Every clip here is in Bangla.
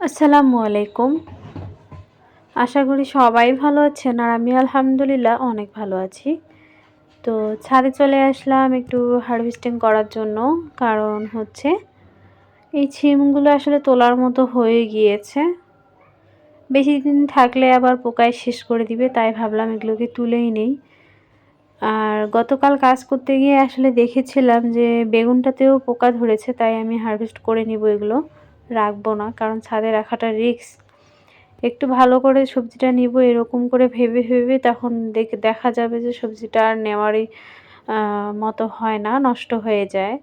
আসসালামু আলাইকুম। আশা করি সবাই ভালো আছেন আর আমি আলহামদুলিল্লাহ অনেক ভালো আছি। তো ছাদে চলে আসলাম একটু হারভেস্টিং করার জন্য। কারণ হচ্ছে এই ছিমগুলো আসলে তোলার মতো হয়ে গিয়েছে। বেশি দিন থাকলে আবার পোকায় শেষ করে দিবে, তাই ভাবলাম এগুলোকে তুলেই নেই। আর গতকাল কাজ করতে গিয়ে আসলে দেখেছিলাম যে বেগুনটাতেও পোকা ধরেছে, তাই আমি হারভেস্ট করে নিব এগুলো। রাখব না, কারণ ছাদে রাখাটা রিক্স একটু ভালো করে সবজিটা নিব, এরকম করে ভেবে ভেবে তখন দেখা যাবে যে সবজিটা আর নেওয়ারই মতো হয় না, নষ্ট হয়ে যায়।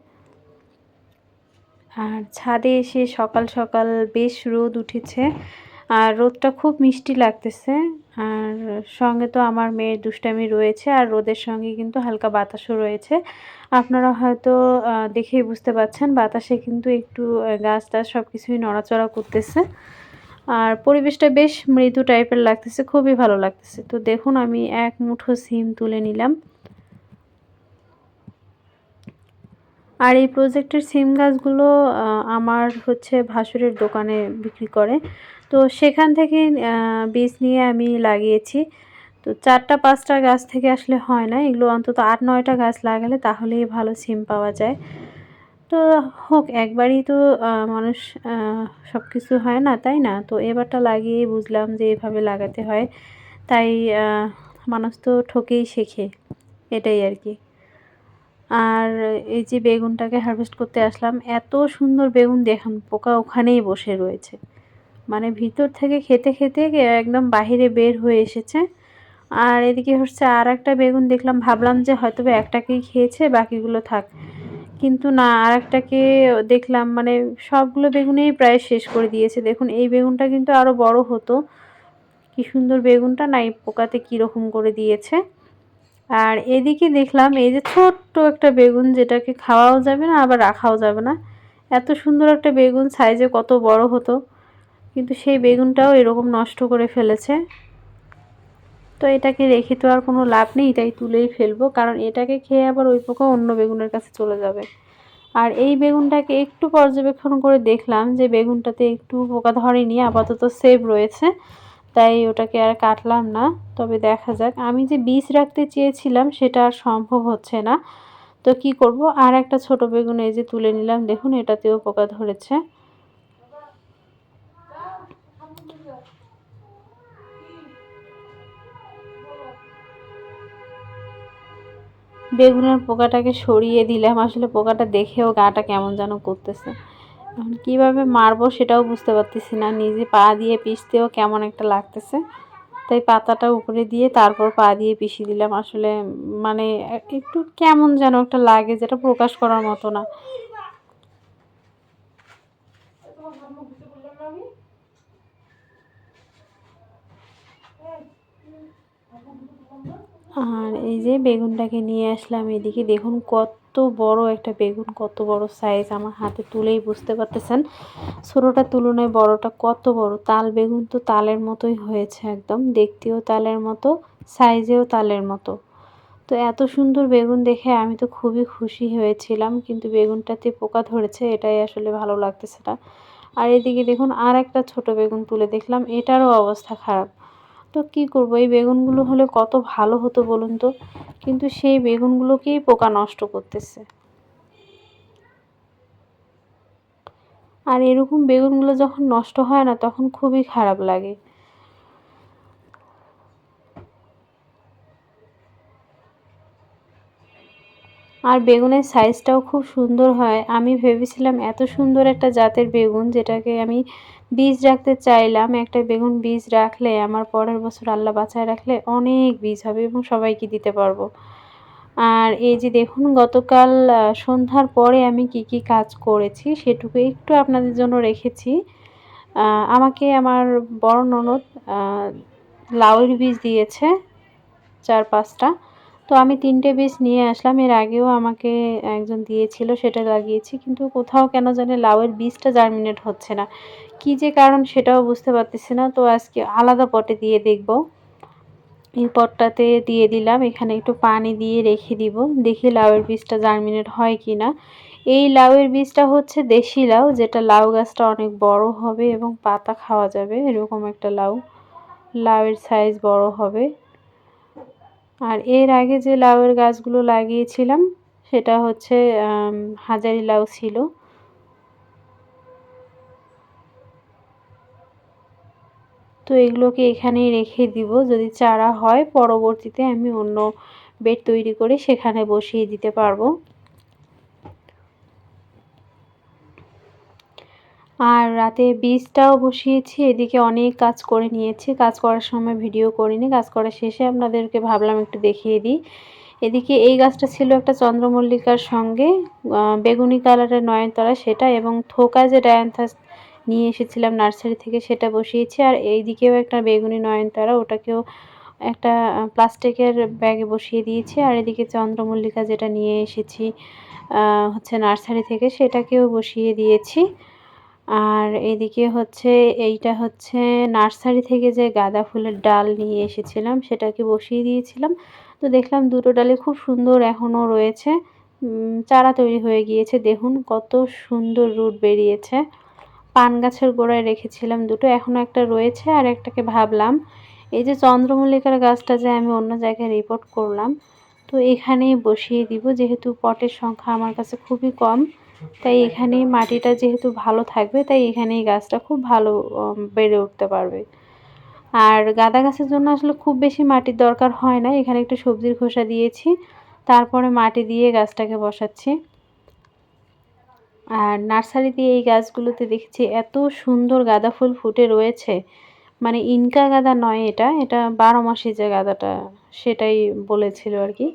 আর ছাদে এসে সকাল সকাল বেশ রোদ উঠেছে। আর রোদটা খুব মিষ্টি লাগতেছে। আর সঙ্গে তো আমার মেয়ের দুষ্টামি রয়েছে আর রোদের সঙ্গে কিন্তু হালকা বাতাসও রয়েছে। আপনারা হয়তো দেখেই বুঝতে পাচ্ছেন বাতাসে কিন্তু একটু গাছ টাছ সব কিছুই নড়াচড়া করতেছে। আর পরিবেশটা বেশ মৃদু টাইপের লাগতেছে, খুবই ভালো লাগতেছে। তো দেখুন আমি এক মুঠো সিম তুলে নিলাম। আর এই প্রজেক্টের সিম গাছগুলো আমার হচ্ছে ভাসুরের দোকানে বিক্রি করে। তো সেখান থেকে বীজ নিয়ে আমি লাগিয়েছি। তো চারটা, পাঁচটা গাছ থেকে আসলে হয় না। এগুলো অন্তত আট, নয়টা গাছ লাগালে তাহলেই ভালো সিম পাওয়া যায়। তো হোক, একবারই তো মানুষ সব কিছু হয় না, তাই না? তো এবারটা লাগিয়ে বুঝলাম যে এভাবে লাগাতে হয়। তাই মানুষ তো ঠকেই শেখে, এটাই আর কি। আর এই যে বেগুনটাকে হারভেস্ট করতে আসলাম, এত সুন্দর বেগুন দেখুন, পোকা ওখানেই বসে রয়েছে। মানে ভিতর থেকে খেতে খেতে একদম বাহিরে বের হয়ে এসেছে। আর এদিকে হচ্ছে আর একটা বেগুন দেখলাম, ভাবলাম যে হয়তো একটাকেই খেয়েছে, বাকিগুলো থাক। কিন্তু না আর একটাকে দেখলাম মানে সবগুলো বেগুনেই প্রায় শেষ করে দিয়েছে। দেখুন, এই বেগুনটা কিন্তু আরও বড় হতো। কি সুন্দর বেগুনটা, না, এই পোকাতে কীরকম করে দিয়েছে। আর এদিকে দেখলাম, এই যে ছোট্ট একটা বেগুন, যেটাকে খাওয়াও যাবে না, আবার রাখাও যাবে না। এত সুন্দর একটা বেগুন, সাইজে কত বড় হতো। কিন্তু সেই বেগুনটাও এরকম নষ্ট করে ফেলেছে। তো এটাকে রেখে তো আর কোনো লাভ নেই তাই তুলেই ফেলব, কারণ এটাকে খেয়ে আবার ওই পোকা অন্য বেগুনের কাছে চলে যাবে। আর এই বেগুনটাকে একটু পর্যবেক্ষণ করে দেখলাম যে বেগুনটাতে একটু পোকা ধরেনি, আপাতত সেভ রয়েছে, তাই ওটাকে আর কাটলাম না। তবে দেখা যাক, আমি যে বীজ রাখতে চেয়েছিলাম সেটা আর সম্ভব হচ্ছে না। তো কি করব? আর একটা ছোট বেগুন এই যে তুলে নিলাম, দেখুন এটাতেও পোকা ধরেছে। বেগুনের পোকাটাকে সরিয়ে দিলাম। আসলে পোকাটা দেখেও গাটা কেমন যেন করতেছে। এখন কীভাবে মারবো সেটাও বুঝতে পারতেছি না। নিজে পা দিয়ে পিষতেও কেমন একটা লাগতেছে। তাই পাতাটা উপরে দিয়ে তারপর পা দিয়ে পিষি দিলাম। আসলে মানে একটু কেমন যেন একটা লাগে যেটা প্রকাশ করার মতো না। আর এই যে বেগুনটাকে নিয়ে আসলাম এদিকে। দেখুন কত বড় একটা বেগুন, কত বড় সাইজ আমার হাতে তুলেই বুঝতে পারতেছেন। ছোটোটার তুলনায় বড়টা কত বড়? তাল বেগুন তো তালের মতোই হয়েছে একদম। দেখতেও তালের মতো সাইজেও তালের মতো। তো এত সুন্দর বেগুন দেখে আমি তো খুবই খুশি হয়েছিলাম, কিন্তু বেগুনটাতে পোকা ধরেছে, এটাই আসলে ভালো লাগতেছে না। আর এদিকে দেখুন আর একটা ছোট বেগুন তুলে দেখলাম, এটারও অবস্থা খারাপ। তো কি করব? এই বেগুনগুলো হলে কত ভালো হতো বলুন তো? কিন্তু সেই বেগুনগুলোকেই পোকা নষ্ট করতেছে। আর এরকম বেগুনগুলো যখন নষ্ট হয় না, তখন খুবই খারাপ লাগে। আর বেগুনের সাইজটাও খুব সুন্দর হয়। আমি ভেবেছিলাম এত সুন্দর একটা জাতের বেগুন যেটাকে আমি বীজ রাখতে চাইলাম। একটা বেগুন বীজ রাখলে, আমার পরের বছর আল্লাহ বাঁচায় রাখলে অনেক বীজ হবে এবং সবাইকে দিতে পারব। আর এই যে দেখুন, গতকাল সন্ধ্যার পরে আমি কি কি কাজ করেছি সেটুকু একটু আপনাদের জন্য রেখেছি। আমাকে আমার বড় ননদ লাউয়ের বীজ দিয়েছে, চার পাঁচটা। তো আমি তিনটে বীজ নিয়ে আসলাম। এর আগেও আমাকে একজন দিয়েছিল, সেটা লাগিয়েছি। কিন্তু কোথাও কেন জানে লাউয়ের বীজটা জার্মিনেট হচ্ছে না। কি যে কারণ সেটাও বুঝতে পারতেছি না। তো আজকে আলাদা পটে দিয়ে দেখব। এই পটটাতে দিয়ে দিলাম। এখানে একটু পানি দিয়ে রেখে দিব। দেখি লাউয়ের বীজটা জার্মিনেট হয় কি না এই লাউয়ের বীজটা হচ্ছে দেশি লাউ, যেটা লাউ গাছটা অনেক বড় হবে এবং পাতা খাওয়া যাবে। এরকম একটা লাউ। লাউয়ের সাইজ বড় হবে। আর এর আগে যে লাউয়ের গাছগুলো লাগিয়েছিলাম, সেটা হচ্ছে হাজারি লাউ ছিল। তো এগুলোকে এখানেই রেখে দিব। যদি চারা হয়, পরবর্তীতে আমি অন্য বেড তৈরি করে সেখানে বসিয়ে দিতে পারব। আর রাতে বীজটাও বসিয়েছি, এদিকে অনেক কাজ করে নিয়েছি। কাজ করার সময় ভিডিও করিনি, কাজ করার শেষে আপনাদেরকে ভাবলাম একটু দেখিয়ে দিই। এদিকে এই গাছটা ছিল একটা চন্দ্রমল্লিকার সঙ্গে বেগুনি কালারের নয়নতারা সেটা এবং থোকা যে ডায়ান্থাস নিয়ে এসেছিলাম নার্সারি থেকে সেটা বসিয়েছি আর এই দিকেও একটা বেগুনি নয়নতারা, ওটাকেও একটা প্লাস্টিকের ব্যাগে বসিয়ে দিয়েছি আর এদিকে চন্দ্রমল্লিকা যেটা নিয়ে এসেছি হচ্ছে নার্সারি থেকে সেটাকেও বসিয়ে দিয়েছি। আর এদিকে হচ্ছে, এইটা হচ্ছে নার্সারি থেকে যে গাঁদা ফুলের ডাল নিয়ে এসেছিলাম, সেটাকে বসিয়ে দিয়েছিলাম। তো দেখলাম দুটো ডালে খুব সুন্দর এখনও রয়েছে। চারা তৈরি হয়ে গিয়েছে, দেখুন কত সুন্দর রুট বেরিয়েছে। পান গাছের গোড়ায় রেখেছিলাম দুটো, এখনও একটা রয়েছে আর একটাকে ভাবলাম। এই যে চন্দ্রমল্লিকার গাছটা যে আমি অন্য জায়গায় রিপোর্ট করলাম, তো এখানেই বসিয়ে দিব, যেহেতু পটের সংখ্যা আমার কাছে খুবই কম। তাই এখানে মাটিটা যেহেতু ভালো থাকবে, তাই এখানেই গাছটা খুব ভালো বেড়ে উঠতে পারবে। আর গাঁদা গাছের জন্য আসলে খুব বেশি মাটির দরকার হয় না। এখানে একটু সবজির খোসা দিয়েছি, তারপরে মাটি দিয়ে গাছটাকে বসাচ্ছি। আর নার্সারি দিয়ে এই গাছগুলোতে দেখছি এত সুন্দর গাঁদা ফুল ফুটে রয়েছে। মানে ইনকা গাঁদা নয় এটা এটা বারো মাসি যে গাঁদাটা, সেটাই বলেছিল আর কি।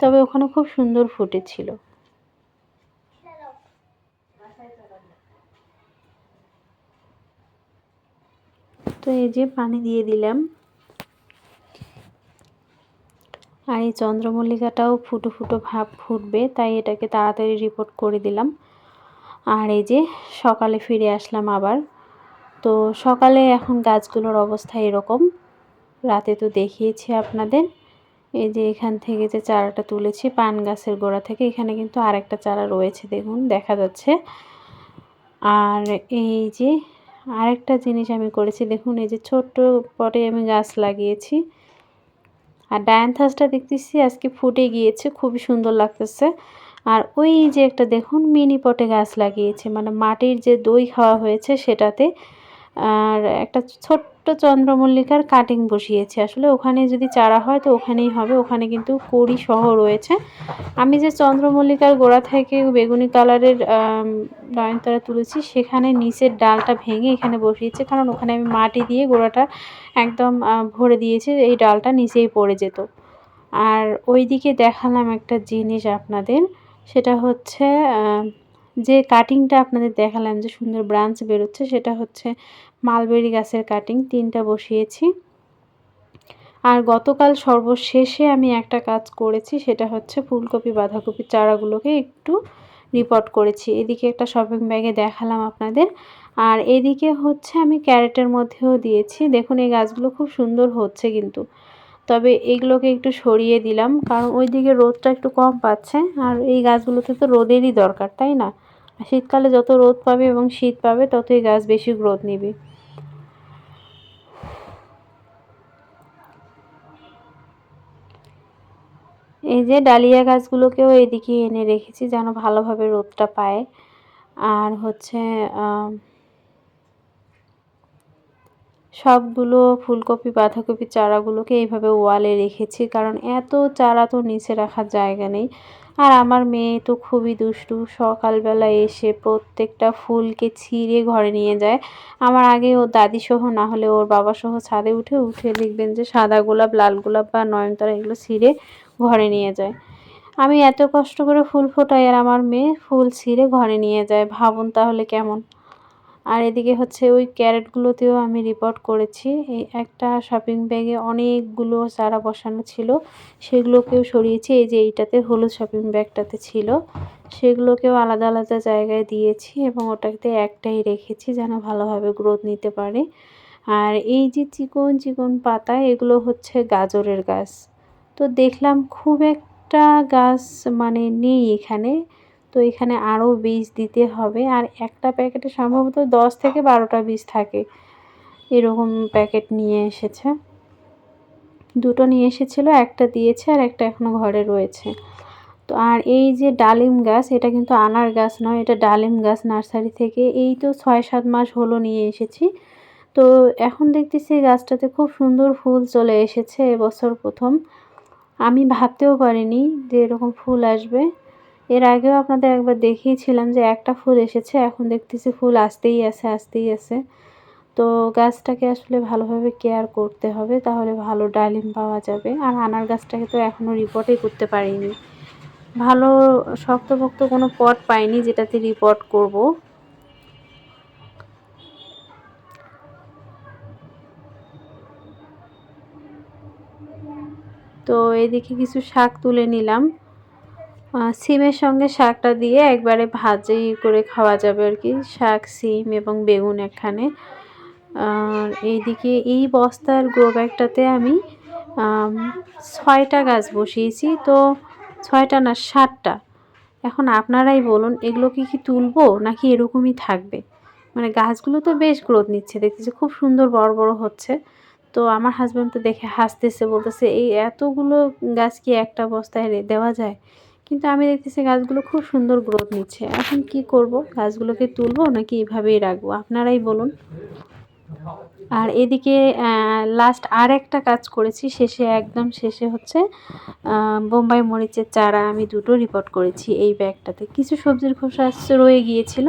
তবে ওখানে খুব সুন্দর ফুটেছিল। তো এই যে পানি দিয়ে দিলাম। আর এই চন্দ্রমল্লিকাটাও ফুটো ফুটো ভাব ফুটবে, তাই এটাকে তাড়াতাড়ি রিপোর্ট করে দিলাম। আর এই যে সকালে ফিরে আসলাম আবার। তো সকালে এখন গাছগুলোর অবস্থা এরকম। রাতে তো দেখিয়েছি আপনাদের। এই যে এখান থেকে যে চারাটা তুলেছি পান গাছের গোড়া থেকে, এখানে কিন্তু আরেকটা চারা রয়েছে, দেখুন, দেখা যাচ্ছে। আর এই যে আরেকটা জিনিস আমি করেছি, দেখুন, এই যে ছোট্ট পটে আমি গাছ লাগিয়েছি। আর ডায়ান্থাসটা দেখতেছি আজকে ফুটে গিয়েছে, খুবই সুন্দর লাগতেছে। আর ওই যে একটা, দেখুন, মিনি পটে গাছ লাগিয়েছে মানে মাটির যে দই খাওয়া হয়েছে সেটাতে। আর একটা ছোট্ট চন্দ্রমল্লিকার কাটিং বসিয়েছি। আসলে ওখানে যদি চারা হয় তো ওখানেই হবে। ওখানে কিন্তু কড়ি সহ রয়েছে। আমি যে চন্দ্রমল্লিকার গোড়া থেকে বেগুনি কালারের নয়নতারা তুলেছি, সেখানে নিচের ডালটা ভেঙে এখানে বসিয়েছে। কারণ ওখানে আমি মাটি দিয়ে গোড়াটা একদম ভরে দিয়েছি। এই ডালটা নিচেই পড়ে যেত। আর ওই দিকে দেখালাম একটা জিনিস আপনাদের। সেটা হচ্ছে যে কাটিংটা আপনাদের দেখালাম যে সুন্দর ব্রাঞ্চ বেরোচ্ছে, সেটা হচ্ছে মালবেরি গাছের কাটিং তিনটা বসিয়েছি। আর গতকাল সর্বশেষে আমি একটা কাজ করেছি, সেটা হচ্ছে ফুলকপি বাঁধাকপির চারাগুলোকে একটু রিপোর্ট করেছি। এদিকে একটা শপিং ব্যাগে দেখালাম আপনাদের। আর এদিকে হচ্ছে আমি ক্যারেটের মধ্যেও দিয়েছি। দেখুন, এই গাছগুলো খুব সুন্দর হচ্ছে কিন্তু। তবে এগুলোকে একটু সরিয়ে দিলাম, কারণ ওই দিকে রোদটা একটু কম পাচ্ছে। আর এই গাছগুলোতে তো রোদেরই দরকার, তাই না? শীতকালে যত রোদ পাবে এবং শীত পাবে, ততই গাছ বেশি গ্রোথ নেবে। এই যে ডালিয়া গাছগুলোকেও এদিকে এনে রেখেছি যেন ভালোভাবে রোদটা পায়। আর হচ্ছে সবগুলো ফুলকপি, বাঁধাকপি চারাগুলোকে এইভাবে ওয়ালে রেখেছি, কারণ এত চারা তো নিচে রাখার জায়গা নেই। আর আমার মেয়ে তো খুবই দুষ্টু, সকালবেলা এসে প্রত্যেকটা ফুলকে ছিঁড়ে ঘরে নিয়ে যায়। আমার আগে ও দাদিসহ, না হলে ওর বাবাসহ ছাদে উঠে উঠে দেখবেন যে সাদা গোলাপ, লাল গোলাপ বা নয়নতারা এগুলো ছিঁড়ে ঘরে নিয়ে যায়। আমি এত কষ্ট করে ফুল ফোটাই আর আমার মেয়ে ফুল ছিঁড়ে ঘরে নিয়ে যায়। ভাবুন তাহলে কেমন? আর এদিকে হচ্ছে ওই ক্যারেটগুলোতেও আমি রিপোর্ট করেছি। এই একটা শপিং ব্যাগে অনেকগুলো চারা বসানো ছিল। সেগুলোকেও সরিয়েছি। এই যে এইটাতে হলুদ শপিং ব্যাগটাতে ছিল। সেগুলোকেও আলাদা আলাদা জায়গায় দিয়েছি এবং ওটাতে একটাই রেখেছি যেন ভালোভাবে গ্রোথ নিতে পারে। আর এই যে চিকন চিকন পাতা, এগুলো হচ্ছে গাজরের গাছ। তো দেখলাম খুব একটা গাছ মানে নেই এখানে। তো এখানে আরও বীজ দিতে হবে। আর একটা প্যাকেটে সম্ভবত দশ থেকে বারোটা বীজ থাকে। এরকম প্যাকেট নিয়ে এসেছে। দুটো নিয়ে এসেছিল, একটা দিয়েছে আর একটা এখনও ঘরে রয়েছে। তো আর এই যে ডালিম গাছ, এটা কিন্তু আনার গাছ নয়, এটা ডালিম গাছ নার্সারি থেকে। এই তো ছয় সাত মাস হলো নিয়ে এসেছি। তো এখন দেখতেছি গাছটাতে খুব সুন্দর ফুল চলে এসেছে এবছর প্রথম। আমি ভাবতেও পারিনি যে এরকম ফুল আসবে। এর আগেও আপনাদের একবার দেখিয়েছিলাম যে একটা ফুল এসেছে, এখন দেখতেছি ফুল আসতেই আছে আসতেই আছে। তো গাছটাকে আসলে ভালোভাবে কেয়ার করতে হবে, তাহলে ভালো ডালিম পাওয়া যাবে। আর আনার গাছটাকে তো এখনও রিপোর্টই করতে পারিনি। ভালো শক্তপোক্ত কোনো পট পাইনি যেটাতে রিপোর্ট করব। তো এদিকে কিছু শাক তুলে নিলাম। সিমের সঙ্গে শাকটা দিয়ে একবারে ভাজি করে খাওয়া যাবে আর কি, শাক, সিম এবং বেগুন এখানে এইদিকে এই বস্তার গ্রো ব্যাগটাতে আমি ছয়টা গাছ বসিয়েছি। তো ছয়টা না সাতটা। এখন আপনারাই বলুন, এগুলো কি কি তুলবো নাকি এরকমই থাকবে? মানে গাছগুলো তো বেশ গ্রোথ নিচ্ছে, দেখতেছি খুব সুন্দর বড় বড় হচ্ছে। তো আমার হাজব্যান্ড তো দেখে হাসতেছে, বলতেছে, এই এতগুলো গাছ কি একটা বস্তায় দেওয়া যায়? কিন্তু আমি দেখতেছি গাছগুলো খুব সুন্দর গ্রোথ নিচ্ছে। এখন কি করব? গাছগুলোকে তুলবো নাকি এভাবেই রাখব? আপনারাই বলুন। আর এদিকে লাস্ট আর একটা কাজ করেছি, শেষে, একদম শেষে হচ্ছে বোম্বাই মরিচের চারা আমি দুটো রিপোর্ট করেছি এই ব্যাগটাতে। কিছু সবজির খোসা রয়ে গিয়েছিল,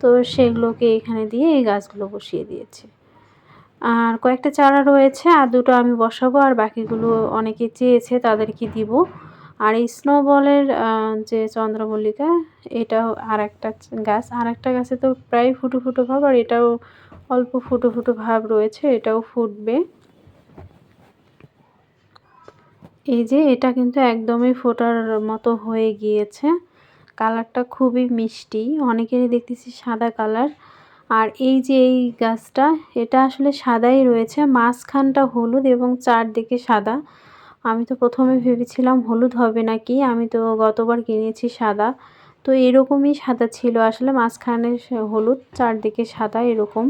তো সেগুলোকে এখানে দিয়ে এই গাছগুলো বসিয়ে দিয়েছি। আর কয়েকটা চারা রয়েছে, আর দুটো আমি বসাবো, আর বাকিগুলো অনেকে চেয়েছে তাদেরকে দিব। আর এই স্নোবলের যে চন্দ্রমল্লিকা এটাও আর একটা গাছ আর একটা গাছে তো প্রায় ফুটো ফুটো ভাব, আর এটাও অল্প ফুটো ফুটো ভাব রয়েছে, এটাও ফুটবে। এই যে এটা কিন্তু একদমই ফোটার মতো হয়ে গিয়েছে। কালারটা খুবই মিষ্টি, অনেকেরই দেখতেছি সাদা কালার। আর এই যে এই গাছটা, এটা আসলে সাদাই রয়েছে। মাঝখানটা হলুদ এবং চারদিকে সাদা। আমি তো প্রথমে ভেবেছিলাম হলুদ হবে নাকি? আমি তো গতবার কিনেছি সাদা। তো এরকমই সাদা ছিল আসলে। মাঝখানে হলুদ, চারদিকে সাদা এরকম।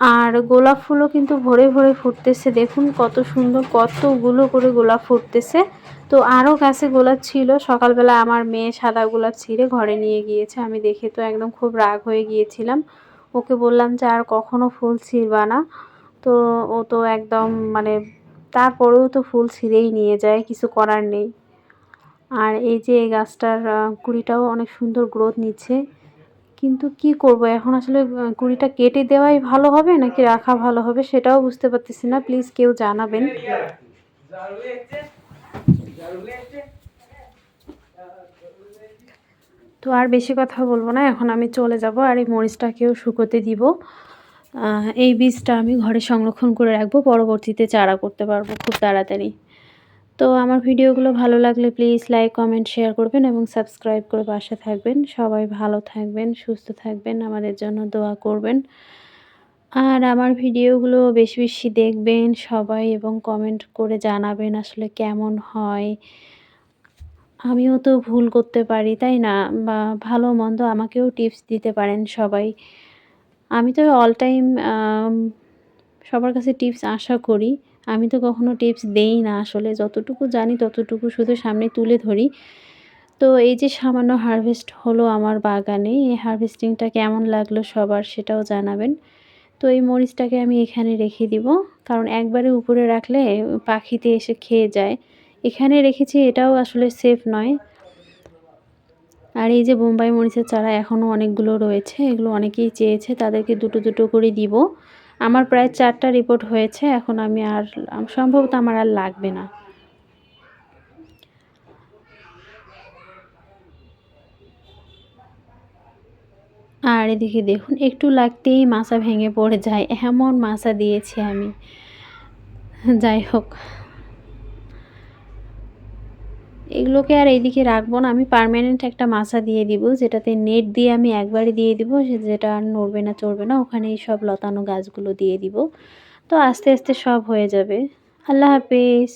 আর গোলাপ ফুলও কিন্তু ভরে ভরে ফুটতেছে। দেখুন কত সুন্দর, কতগুলো করে গোলাপ ফুটতেছে। তো আরও গাছে গোলাপ ছিল। সকালবেলা আমার মেয়ে সাদা গোলাপ ছিঁড়ে ঘরে নিয়ে গিয়েছে। আমি দেখে তো একদম খুব রাগ হয়ে গিয়েছিলাম। ওকে বললাম যে, আর কখনো ফুল ছিঁড়বা না। তো ও তো একদম মানে তারপরেও তো ফুল ছিঁড়েই নিয়ে যায়, কিছু করার নেই। আর এই যে এই গাছটার কুড়িটাও অনেক সুন্দর গ্রোথ নিচ্ছে। কিন্তু কি করব? এখন আসলে কুড়িটা কেটে দেওয়াই ভালো হবে নাকি রাখা ভালো হবে সেটাও বুঝতে পারতেছি না। প্লিজ কেউ জানাবেন। তো আর বেশি কথা বলব না, এখন আমি চলে যাব আর এই মরিচটাকেও শুকোতে দিব। এই বীজটা আমি ঘরে সংরক্ষণ করে রাখব, পরবর্তীতে চারা করতে পারব খুব তাড়াতাড়ি। তো আমার ভিডিওগুলো ভালো লাগলে প্লিজ লাইক, কমেন্ট, শেয়ার করবেন এবং সাবস্ক্রাইব করে পাশে থাকবেন। সবাই ভালো থাকবেন, সুস্থ থাকবেন, আমাদের জন্য দোয়া করবেন। আর আমার ভিডিওগুলো বেশি বেশি দেখবেন সবাই এবং কমেন্ট করে জানাবেন আসলে কেমন হয়। আমিও তো ভুল করতে পারি, তাই না? বা ভালো মন্দ আমাকেও টিপস দিতে পারেন সবাই। আমি তো অল টাইম সবার কাছে টিপস আশা করি। আমি তো কখনো টিপস দেই না আসলে। যতটুকু জানি ততটুকু শুধু সামনে তুলে ধরি। তো এই যে সামান্য হারভেস্ট হলো আমার বাগানে, এই হারভেস্টিংটা কেমন লাগল সবার সেটাও জানাবেন। তো এই মরিচটাকে আমি এখানে রেখে দিব। কারণ একবারে উপরে রাখলে পাখিতে এসে খেয়ে যায়। এখানে রেখেছি, এটাও আসলে সেফ নয়। আর এই যে বোম্বাই মরিচের চারা এখনও অনেকগুলো রয়েছে, এগুলো অনেকেই চেয়েছে, তাদেরকে দুটো দুটো করে দিব। আমার প্রায় চারটা রিপোর্ট হয়েছে, এখন আমি আর, সম্ভবত আমার আর লাগবে না। আর এদিকে দেখুন, একটু লাগতেই মাছা ভেঙে পড়ে যায়, এমন মাছা দিয়েছি আমি। যাই হোক। এগুলোকে আর এইদিকে রাখব না। আমি পারমানেন্ট একটা মাছা দিয়ে দিব, যেটাতে নেট দিয়ে আমি একবারে দিয়ে দিব যেটা আর নড়বে না, চড়বে না ওখানে সব লতানো গাছগুলো দিয়ে দিব। তো আস্তে আস্তে সব হয়ে যাবে। আল্লাহ হাফেজ।